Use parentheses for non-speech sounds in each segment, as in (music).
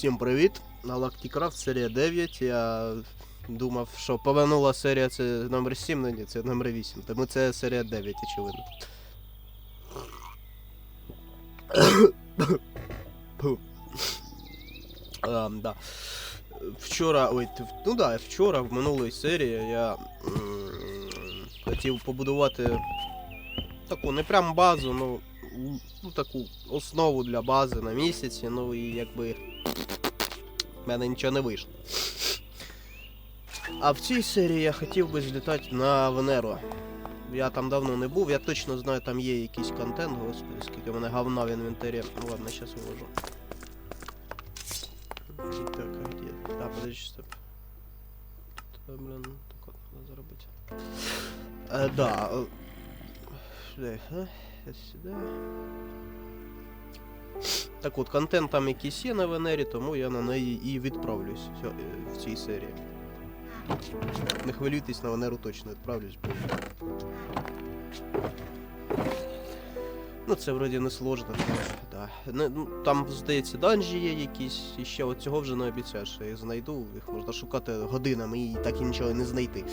Всім привіт! Galacticraft серія 9. Я думав, що повернула серія це номер 7, але ні, це номер 8. Тому це серія 9, очевидно. А, (coughs) да. Вчора, ой, ну да, вчора в минулої серії я хотів побудувати таку не прям базу, ну, ну таку основу для бази на місяці, ну і якби в мене нічого не вийшло. А в цій серії я хотів би злітати на Венеру. Я там давно не був, я точно знаю, там є якийсь контент, господи, скільки в мене говна в інвентарі. Ну ладно, зараз виложу. Так, а где? А, подожди, стоп. Та, блин, так от надо зробити. Е, да. е, Сюди, а? Сюди. Так от, контент там якийсь є на Венері, тому я на неї і відправлюсь в е, цій серії. Не хвилюйтесь, на Венеру точно відправлюсь, бо. Ну, це вроді не сложно. Да. Не, ну, там, здається, данжі є якісь, і ще цього вже не обіцяю, що я їх знайду. Їх можна шукати годинами і так і нічого не знайти. Е,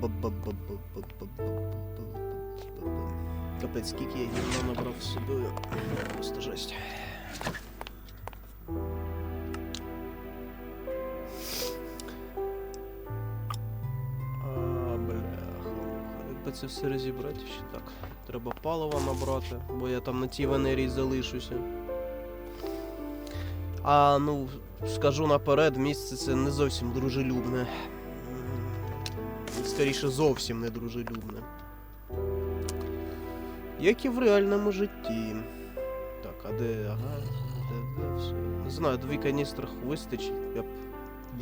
ба-ба-ба-ба-ба-ба-ба-ба-ба-ба-ба. Капець, скільки я гівна набрав собою. Просто жесть. А, бляха. Якби це все розібрати ще так. Треба палива набрати, бо я там на тій Венері залишуся. А ну, скажу наперед, місце це не зовсім дружелюбне. Скоріше зовсім не дружелюбне. Як і в реальному житті. Так, а де. Ага, де, де все. Не знаю, дві каністри вистачить. Я б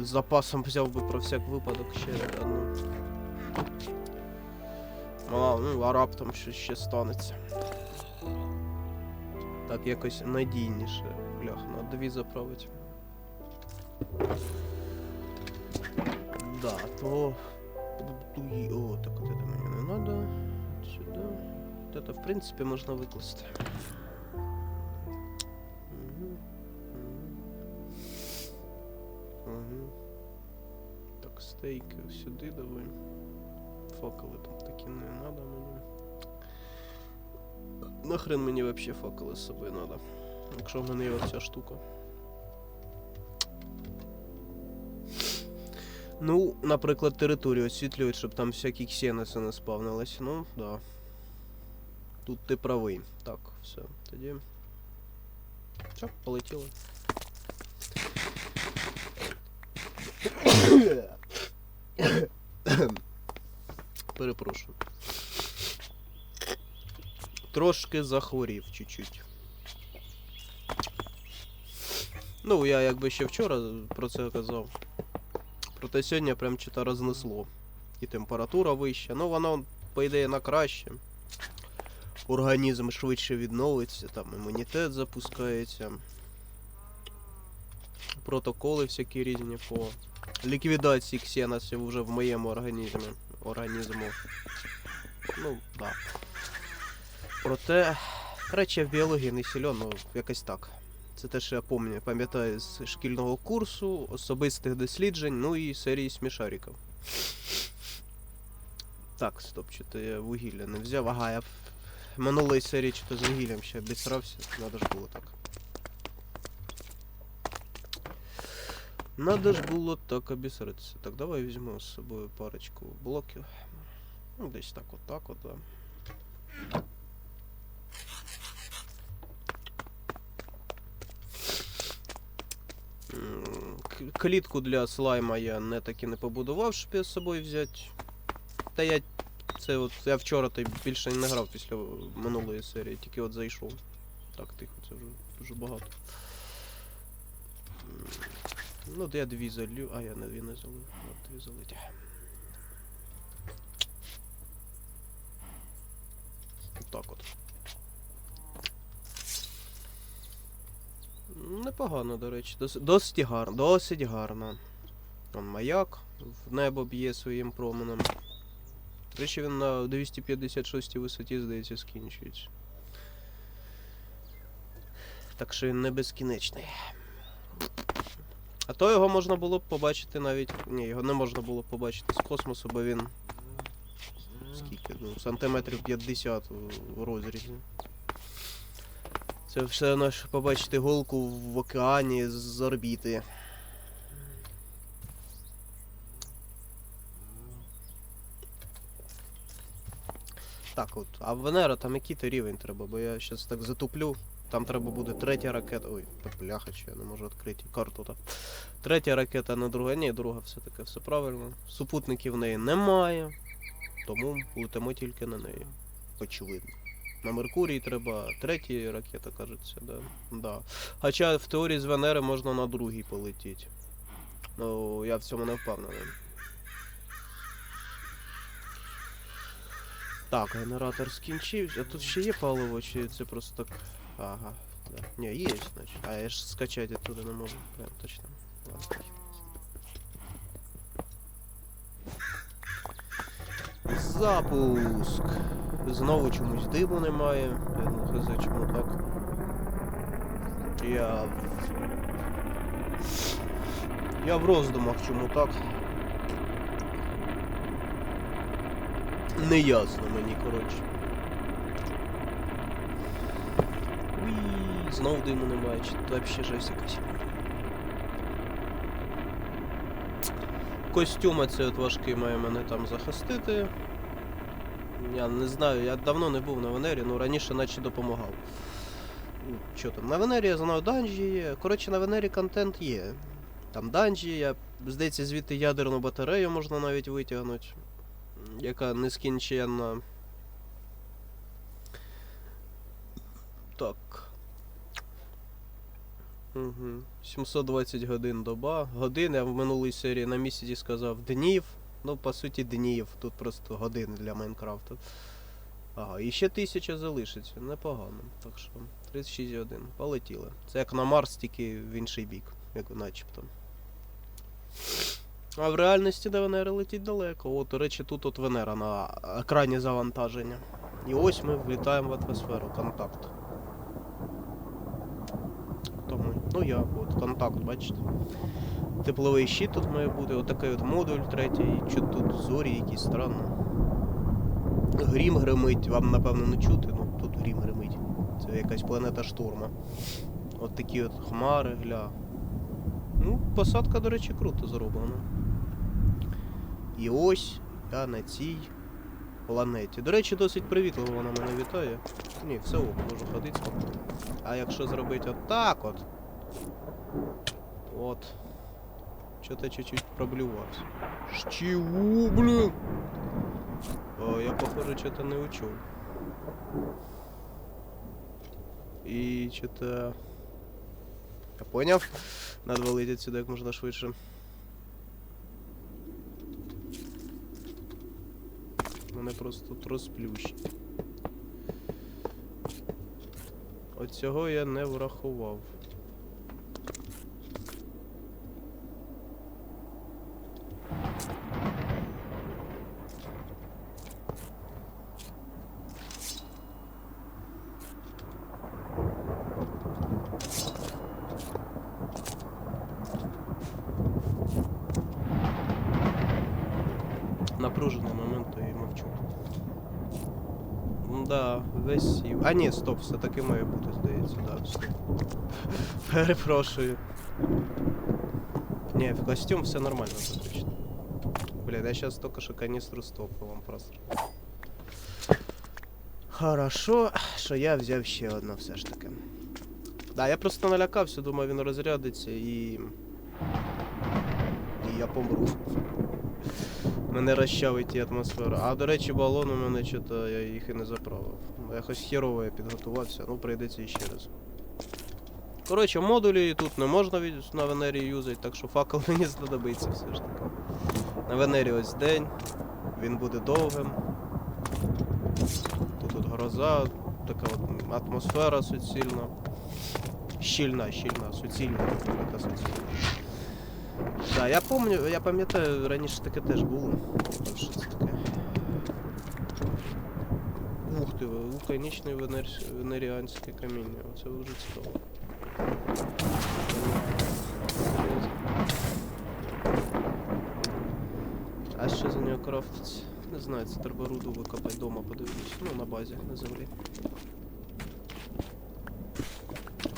з запасом взяв би про всяк випадок ще одну. А, ну, а раптом щось ще станеться. Так, якось надійніше. Блях, на дві заправити. Да, то. О, так от это мені не надо. Сюди. От это, в принципі, можна викласти. Так, стейки сюди давай. Факели там такі не надо мені. Нахрен мені вообще факели з собою надо. Якщо в мене є оця штука. Ну, наприклад, територію освітлюють, щоб там всякі ксеноси не спавнились. Ну, да. Тут ти правий. Так, все, тоді. Все, полетіло. Перепрошую. Трошки захворів чуть-чуть. Ну, я якби ще вчора про це казав. Проте сьогодні прям чи-то рознесло. І температура вища. Ну воно, по ідеї, на краще. Організм швидше відновиться, там імунітет запускається. Протоколи всякі різні по ліквідації ксеносів вже в моєму організмі. Організму. Ну, так. Проте, речі в біології не сильно, ну, якось так. Це те, що я пам'ятаю, пам'ятаю з шкільного курсу, особистих досліджень, ну і серії смішариків. Так, стоп, чи то я вугілля не взяв. Ага, я минулої серії чи то з вугіллям ще обісрався, надо ж було так. Надо ж було так обісратися. Так, давай візьмемо з собою парочку блоків. Ну, десь так от так от, да. Клітку для слайма я не таки не побудував, щоб я з собою взяти. Та я це от я вчора то більше не грав після минулої серії, тільки от зайшов. Так, тихо, це вже дуже багато. Ну, де я дві залю. А, я не дві не залив. От дві залиті. Так от. Непогано, до речі. Дос- Досить гарно, досить гарно. Там маяк в небо б'є своїм променем. До речі, він на 256 висоті, здається, скінчується. Так що він не безкінечний. А то його можна було б побачити навіть. Ні, його не можна було б побачити з космосу, бо він. Скільки? Ну, сантиметрів 50 у- розрізі. Це все що побачити голку в океані з орбіти. Так от, а Венера там який то рівень треба, бо я щас так затуплю. Там треба буде третя ракета. Ой, бляха, чи я не можу відкрити карту так. Третя ракета на друга. Ні, друга все таки все правильно. Супутників в неї немає. Тому летимо тільки на неї. Очевидно. На Меркурій треба третя ракета, кажеться, да. да. Хоча в теорії з Венери можна на другій полетіти. Ну, я в цьому не впевнений. Так, генератор скінчився. А тут ще є паливо, чи це просто так. Ага. Да. Ні, є, значить. А я ж скачати оттуда не можу. Прям точно. Ладно. Запуск. Знову чомусь диму немає. Я не знаю, чому так. Я. Я в роздумах, чому так. Не ясно мені, коротше. Уї, знов диму немає, чи то взагалі жесть якась. Костюм цей от важкий має мене там захистити. Я не знаю, я давно не був на Венері, ну раніше наче допомагав. Ну, Що там? На Венері я знав данжі є. Коротше, на Венері контент є. Там данжі, я, здається, звідти ядерну батарею можна навіть витягнути. Яка нескінченна. Так. Угу. 720 годин доба. Годин я в минулій серії на місяці сказав днів. Ну, по суті, днів. Тут просто години для Майнкрафту. Ага, і ще тисяча залишиться. Непогано. Так що 36 годин. Полетіли. Це як на Марс, тільки в інший бік, як начебто. А в реальності до Венери летить далеко. От, до речі, тут от Венера на екрані завантаження. І ось ми влітаємо в атмосферу. Контакт. Тому, ну я, от, контакт, бачите. Тепловий щит тут має бути, отакий от модуль третій, що тут зорі якісь странно. Грім гримить, вам напевно не чути, ну тут грім гримить. Це якась планета штурма. От такі от хмари, гля. Ну, посадка, до речі, круто зроблена. І ось я на цій планеті. До речі, досить привітливо вона мене вітає. Ні, все ок, можу ходити. А якщо зробити отак от. От. Что-то чуть-чуть проблювався. Чего, блин? О, я, похоже, что-то не учел. И что-то... Я понял. Надо вилетіти сюди як можна швидше. Мене просто тут розплющить. Оцього я не врахував. Напружений момент, то і мовчу. Да, весь сів. А ні, стоп, все таки має бути, здається, да, стоп. (laughs) Перепрошую. Ні, в костюм все нормально точно. Блін, я сейчас только що каністру стопу вам просто. Хорошо, що я взяв ще одну все ж таки. Да, я просто налякався, думав він розрядиться і. І я помру. Мене розчавить і атмосфера. А до речі, балон у мене що-то я їх і не заправив. Якось херово я підготувався, ну прийдеться іще раз. Коротше, модулі тут не можна на Венері юзати, так що факел (laughs) мені знадобиться все ж таки. На Венері ось день, він буде довгим. Тут от гроза, така от атмосфера суцільна. Щільна, щільна, суцільна, така суцільна. Да, я помню, я пам'ятаю, раніше таке теж було. Так, Що це таке? Ух ти, вулканічне венер... венеріанське каміння. Оце дуже цікаво. А що за нього крафтиться? Не знаю, це треба руду викопати вдома, подивитись. Ну, на базі, на землі.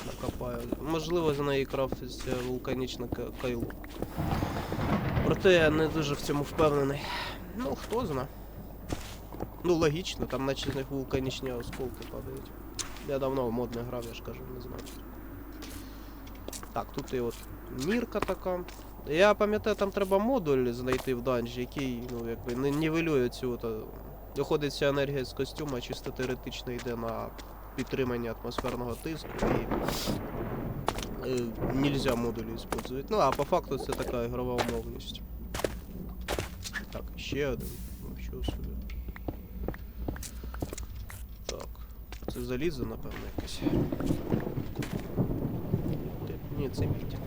Накопаю. Можливо, за неї крафтиться вулканічне ка- кайло. Проте я не дуже в цьому впевнений. Ну, хто зна. Ну, логічно, там наче з них вулканічні осколки падають. Я давно в мод не грав, я ж кажу, не знаю. Так, тут і от мірка така. Я пам'ятаю, там треба модуль знайти в данжі, який, ну, якби не нівелює цю от. е, Доходить вся енергія з костюма, чисто теоретично йде на підтримання атмосферного тиску і е, нельзя модулі использовать. Ну, а по факту це така ігрова умовність. Так, ще один. Ну, що собі. Так. Це залізо, напевно, якесь. Ні, це мідь.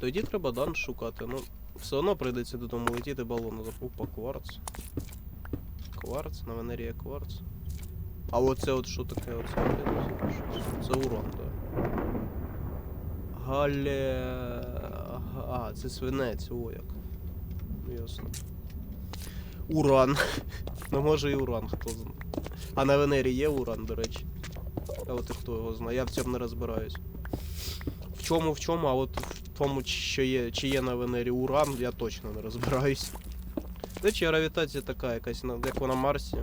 Тоді треба дан шукати. Ну, все одно прийдеться додому летіти балону. Опа, кварц. Кварц, на Венері є кварц. А оце от що таке? Оце це. Урон, так. Гале. А, це свинець, о як. Ясно. Уран. ну може і уран, хто знає. А на Венері є уран, до речі. А от і хто його знає, я в цьому не розбираюсь. В чому, в чому, а от в тому, що є, чи є на Венері уран, я точно не розбираюсь. До речі, гравітація така якась, як на Марсі.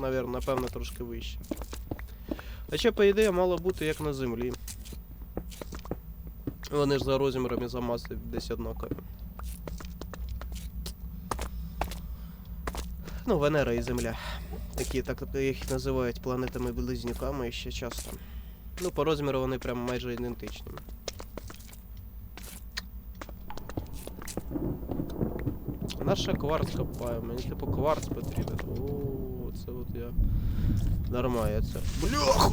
Навірно, напевно, трошки вище. Хоча, по ідеї, мало бути як на Землі. Вони ж за розміром і за масою десь однакові. Ну, Венера і Земля. Такі, так їх називають планетами-близнюками ще часто. Ну, по розміру вони прям майже ідентичні. Наша кварц копаю, мені типу кварц потрібен. О, це от я. Нормально це. Бляха!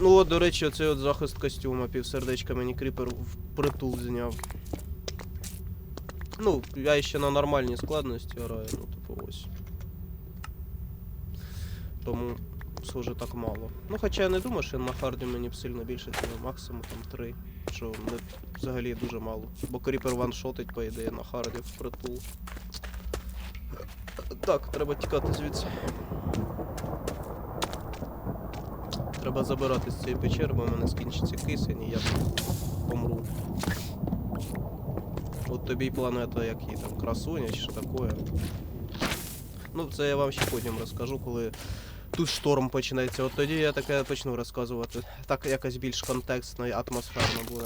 Ну от, до речі, оцей от захист костюма, півсердечка мені кріпер в притул зняв. Ну, я ще на нормальній складності граю, ну типу ось. Тому схоже так мало. Ну хоча я не думаю, що на харді мені сильно більше цього, максимум там 3. Що не, взагалі дуже мало. Бо кріпер ваншотить, по ідеї, на харді в притул. Так, треба тікати звідси. Треба забирати з цієї печери, бо в мене скінчиться кисень і я помру. От тобі й планета, як її там, красуня чи що таке. Ну, це я вам ще потім розкажу, коли тут шторм почнеться. От тоді я таке почну розказувати. Так якось більш контекстно і атмосферно буде.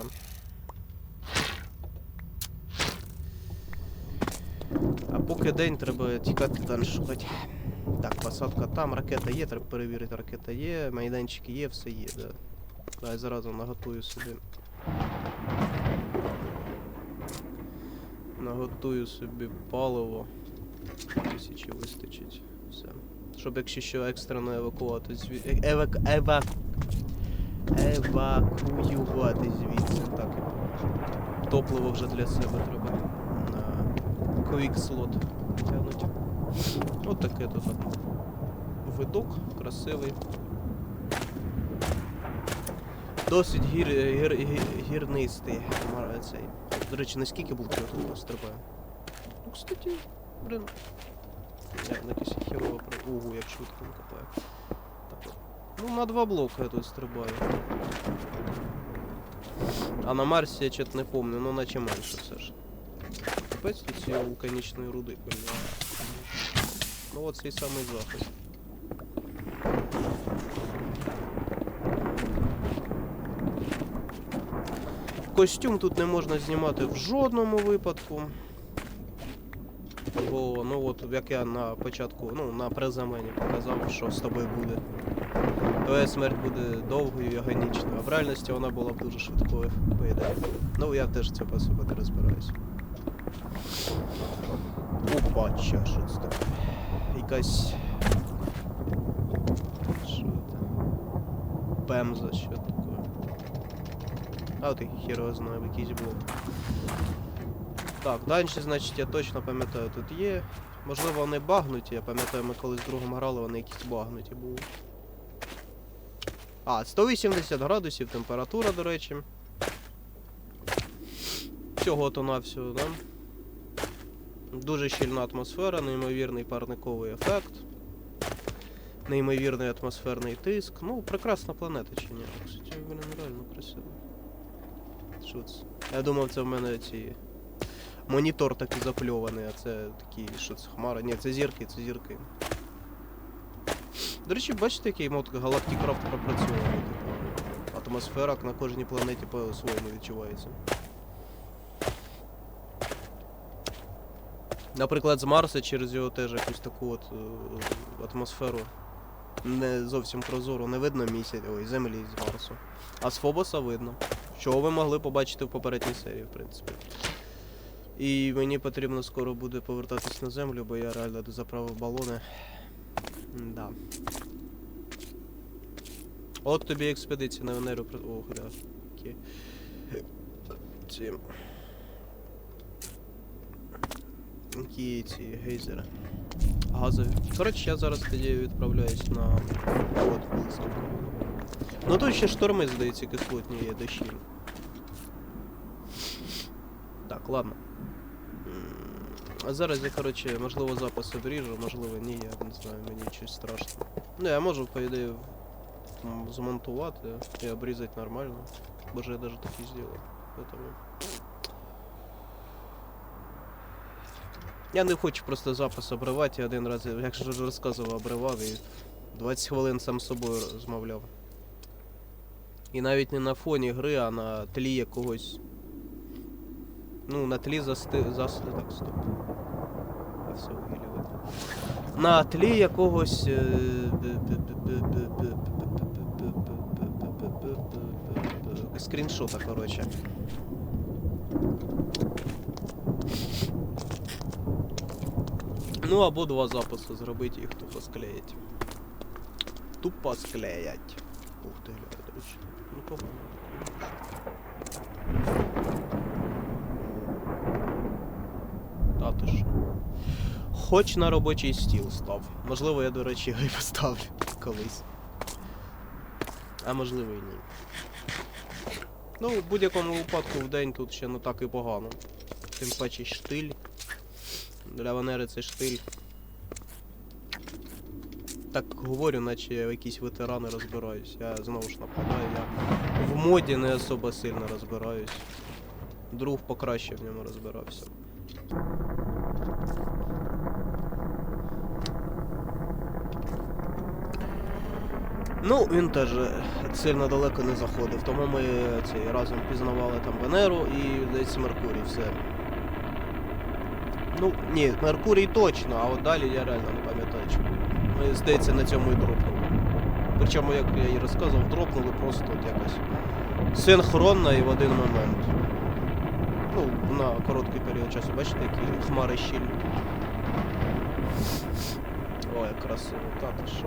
А поки день треба тікати далі шукати. Так, посадка там, ракета є, треба перевірити, ракета є, майданчики є, все є, да. Дай зразу наготую собі. Наготую собі паливо. Тисячі вистачить. Все. Щоб якщо що екстрено евакувати звідси. Евак... Евак... Евакуювати звідси. Так. і Топливо вже для себе треба. На quick слот тягнуть. От таке тут видок, красивий. Досить гір, гір, гір, гірнистий. Цей. До речі, наскільки блоків тут стрибає? Ну, кстати, блин. Я на якесь херово про. Ого, як швидко він копає. Так от. Ну, на два блока я тут стрибаю. А на Марсі я чет не помню, ну наче менше все ж. Капець тут цієї вулканічної руди, бля. Ну от цей самий захист. Костюм тут не можна знімати в жодному випадку. Бо, ну от, як я на початку, ну, на приземленні показав, що з тобою буде. Твоя смерть буде довгою і агонічною, а в реальності вона була б дуже швидкою, по ідеї. Ну, я теж це по собі не розбираюсь. Опа, ча, що таке? Якась. Що це? Пемза, що таке? А от і хер його якийсь блок. Так, далі, значить, я точно пам'ятаю, тут є Можливо, вони багнуті, я пам'ятаю, ми колись з другом грали, вони якісь багнуті були. А, 180 градусів температура, до речі. Всього то на всього, да? Дуже щільна атмосфера, неймовірний парниковий ефект. Неймовірний атмосферний тиск. Ну, прекрасна планета чи ні? Кстати, блін, реально красиво. Це? Я думав, це в мене ці. Монітор такий запльований, а це такі, що це хмара. Ні, це зірки, це зірки. До речі, бачите, який мод пропрацьований. Типу, атмосфера на кожній планеті по-своєму відчувається. Наприклад, з Марса через його теж якусь таку от е, атмосферу не зовсім прозору, не видно місяць, ой, землі з Марсу. А з Фобоса видно. Що ви могли побачити в попередній серії, в принципі. І мені потрібно скоро буде повертатись на землю, бо я реально дозаправив балони. Да. От тобі експедиція на Венеру. Ох, да. Окей. Ці. Які ці гейзери. Газові. Коротше, я зараз тоді відправляюсь на от виставку. Ну тут ще шторми, здається, кислотні є дощі. Так, ладно. А зараз я, коротше, можливо, запис обріжу, можливо, ні, я не знаю, мені щось страшно. Ну, я можу, по ідеї, змонтувати і обрізати нормально. Боже, я даже такий зробив. Поэтому... Я не хочу просто запис обривати, я один раз, як же розказував, обривав і 20 хвилин сам з собою розмовляв. І навіть не на фоні гри, а на тлі якогось. Ну, на тлі засти... Зас... Так, стоп. Я все видно. На тлі якогось. е, Скріншота, коротше. Ну або два записи зробити, їх тупо склеїть. Тупо склеять. Ух ти, гля, речі. Ну. Та ти що? Хоч на робочий стіл став. Можливо, я, до речі, його і поставлю колись. А можливо і ні. Ну, в будь-якому випадку в день тут ще не так і погано. Тим паче штиль. Для Венери це штиль. Так говорю, наче я якісь ветерани розбираюсь. Я знову ж нападаю, я моді не особо сильно розбираюсь. Друг покраще в ньому розбирався. Ну, він теж сильно далеко не заходив, тому ми е, цей, разом пізнавали там Венеру і, здається, Меркурій, все. Ну, ні, Меркурій точно, а от далі я реально не пам'ятаю чому. Ми, здається, на цьому і дропнули. Причому, як я і розказував, дропнули просто от якось синхронно і в один момент. Ну, на короткий період часу, бачите, які хмари щільні. Ой, красиво, та ти що.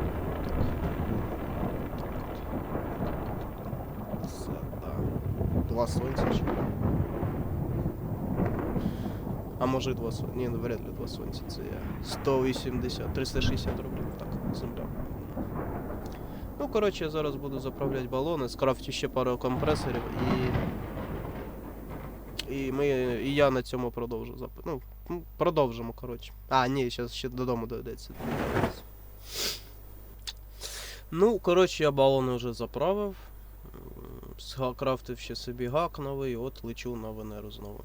Це, да. Два сонця чи? А може два сонця. Ні, ну вряд ли два сонця. Це я 180, 360 рублів. Коротше, я зараз буду заправляти балони, скрафтю ще пару компресорів і. І ми. І я на цьому продовжу зап... Ну, продовжимо, коротше. А, ні, зараз ще додому доведеться. Ну, коротше, я балони вже заправив. Скрафтив ще собі гак новий, от лечу на Венеру знову.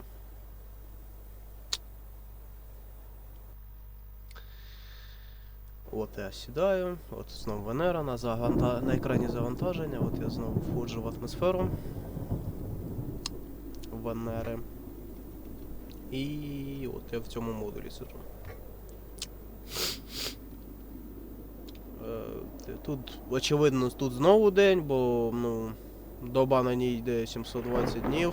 От я сідаю, от знову Венера на, заванта... на екрані завантаження, от я знову входжу в атмосферу Венери. І от я в цьому модулі сиджу. Е, Тут, очевидно, тут знову день, бо ну, доба на ній йде 720 днів.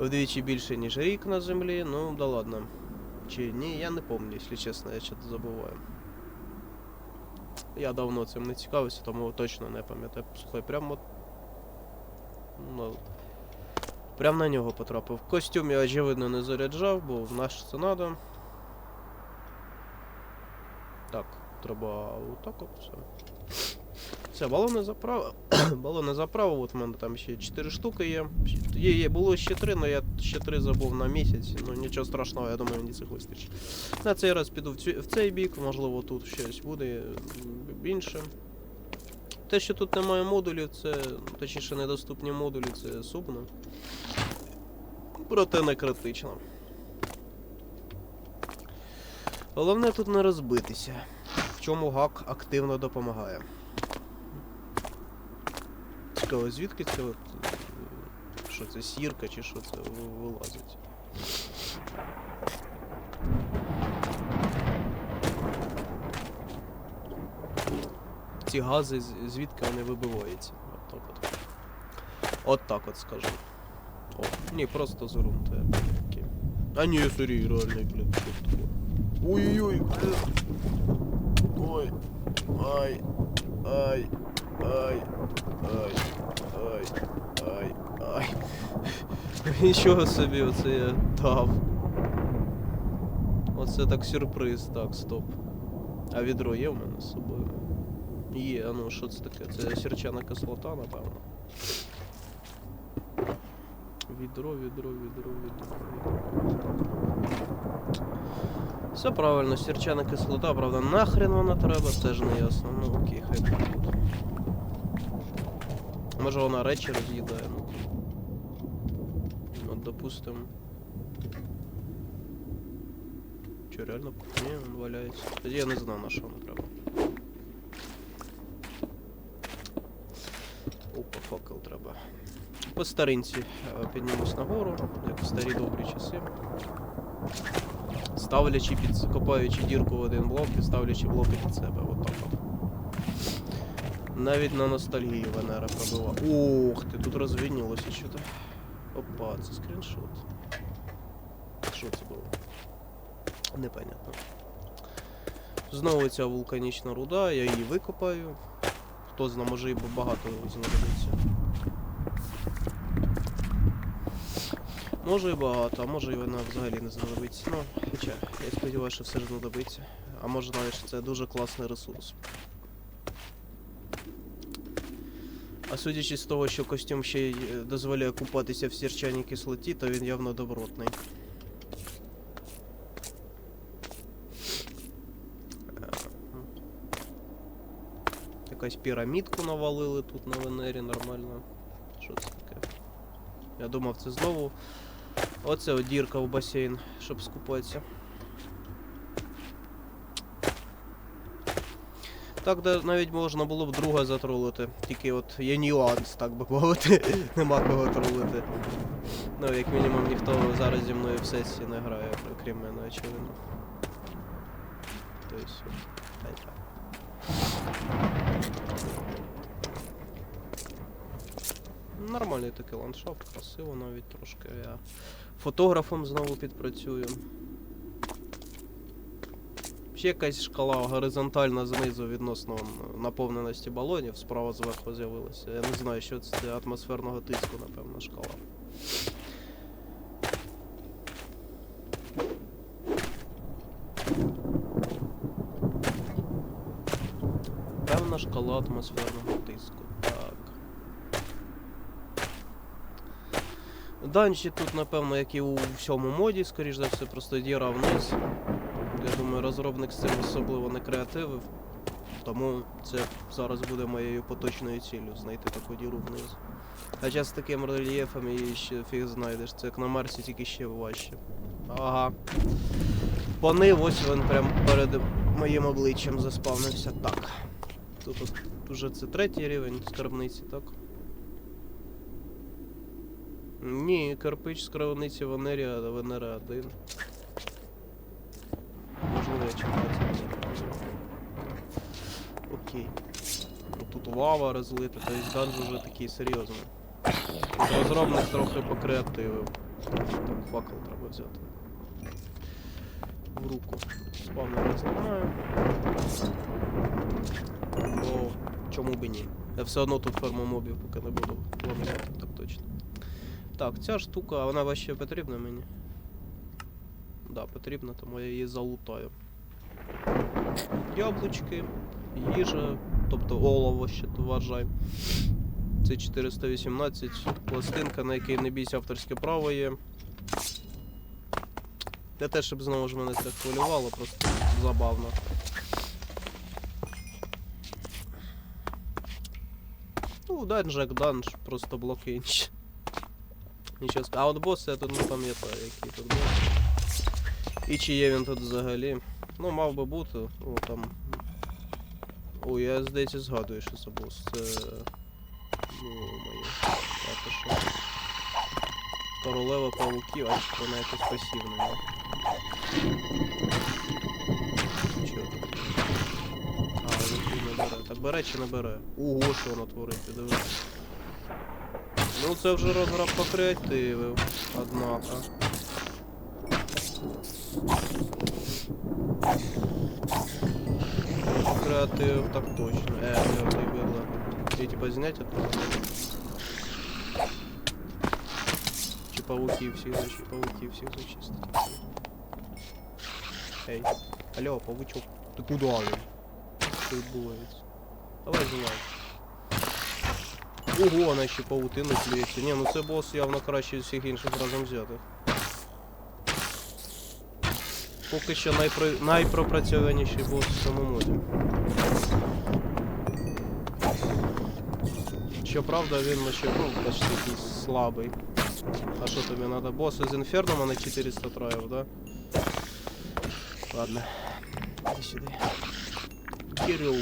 Вдвічі більше, ніж рік на землі, ну да ладно чи ні, я не пам'ятаю, якщо чесно, я щось забуваю. Я давно цим не цікавився, тому точно не пам'ятаю. Слухай, прямо. Ну, Прямо на нього потрапив. Костюм я очевидно не заряджав, бо в наш це надо. Так, треба отак от все. Все, балони заправив. (coughs) балони заправив, от у мене там ще 4 штуки є. Є, є, було ще 3, але я ще 3 забув на місяць. Ну нічого страшного, я думаю, мені цих вистачить. На цей раз піду в, цю, в цей бік, можливо, тут щось буде інше. Те, що тут немає модулів, це. точніше недоступні модулі, це сумно. Проте не критично. Головне тут не розбитися, в чому гак активно допомагає. Цікаво, звідки це от. е, Що це сірка чи що це ви- вилазить? Ці гази, звідки вони вибиваються? От так от. От так от скажу. О, ні, просто з ґрунту. А ні, сорі, реальний, блін, що? Ой-ой-ой, блін. Ой. Ай. Ай. Ай. Ай. Ай. Ай. Ай. Нічого собі оце я дав. Оце так сюрприз, так, стоп. А відро є в мене з собою? Є, а ну що це таке? Це сірчана кислота, напевно. Відро, відро, відро, відро, відро. Все правильно, сірчана кислота, правда, нахрен вона треба, теж не ясно. Ну окей, хай. Може вона речі роз'їдає, ну. От, допустим. Че, реально? Ні, він валяється. Тоді я не знаю, на що вона треба. Опа, факел треба. По старинці е, піднімусь нагору, як в старі добрі часи. Ставлячи під копаючи дірку в один блок і ставлячи блоки під себе. От так от. Навіть на ностальгії Венера пробила. Ух ти, тут розвинілося що то. Опа, це скріншот. Що це було? Непонятно. Знову ця вулканічна руда, я її викопаю. Хто знає, може і багато знадобиться. Може і багато, а може і вона взагалі не знадобиться. Ну, хоча, я сподіваюся, що все ж знадобиться. А може навіть це дуже класний ресурс. А судячи з того, що костюм ще й е, дозволяє купатися в сірчаній кислоті, то він явно добротний. Е. Якась пірамідку навалили тут на Венері нормально. Що це таке? Я думав, це знову. Оце дірка в басейн, щоб скупатися. Так, де навіть можна було б друга затролити. Тільки от є нюанс, так би мовити. (laughs) Нема кого тролити. Ну, як мінімум, ніхто зараз зі мною в сесії не грає, окрім мене, очевидно. Тобто. Нормальний такий ландшафт, красиво навіть трошки. Я фотографом знову підпрацюю. Ще якась шкала горизонтальна знизу відносно наповненості балонів, справа зверху з'явилася. Я не знаю, що це атмосферного тиску, напевно, шкала. Певна шкала атмосферного тиску. Так. Данші тут, напевно, як і у всьому моді, скоріш за все, просто діра вниз. Я думаю, розробник з цим особливо не креативив. Тому це зараз буде моєю поточною ціллю знайти таку діру вниз. Хоча з таким рельєфом її ще фіг знайдеш. Це як на Марсі, тільки ще важче. Ага. Понив, ось він прям перед моїм обличчям заспавнився. Так. Тут уже це третій рівень скарбниці, так? Ні, кирпич з кровниці Венерія, Венера 1. Можливо, я чекаю це. Окей. Ну, Тут лава розлита, тобто данж вже такий серйозний. Розробник трохи покреативив. Так, факел треба взяти. В руку. Спавнер не знімаю. Бо чому б і ні? Я все одно тут ферму мобів поки не буду планувати, так точно. Так, ця штука, вона вообще потрібна мені? Да, потрібна, тому я її залутаю. яблучки, їжа, тобто олово ще то вважай. Це 418, пластинка, на якій не бійся авторське право є. Не те, щоб знову ж мене це хвилювало, просто забавно. Ну, данж як данж, просто блокинч. Нічого ска. А от бос я тут не пам'ятаю, який тут бос. І чи є він тут взагалі. Ну, мав би бути. О, там. О, я здається згадую, що бос. Це. Ну, моє. То що? Королева павуків, а чи вона якось пасівна. Чого тут? А, він не бере. Так бере чи не бере? Ого, що воно творить, ти диви. Ну це вже розграб по креативів, однако. Креатив так точно. Е, мертвый бедла. Я типа знять это? Чи пауки всіх зачистити? Пауки всіх зачистити. Ей. Алло, павучок. Ти куди він? Що відбувається? Давай знімай. Ого, вона ще паутину клюється. Ні, ну це бос явно краще з всіх інших разом взятих. Поки що найпро... найпропрацьованіший бос в цьому моді. Щоправда, він ще ну, почти якийсь слабий. А що тобі надо? Боси з інферном, а не 400 траїв, да? Ладно. Іди сюди. Кирилл.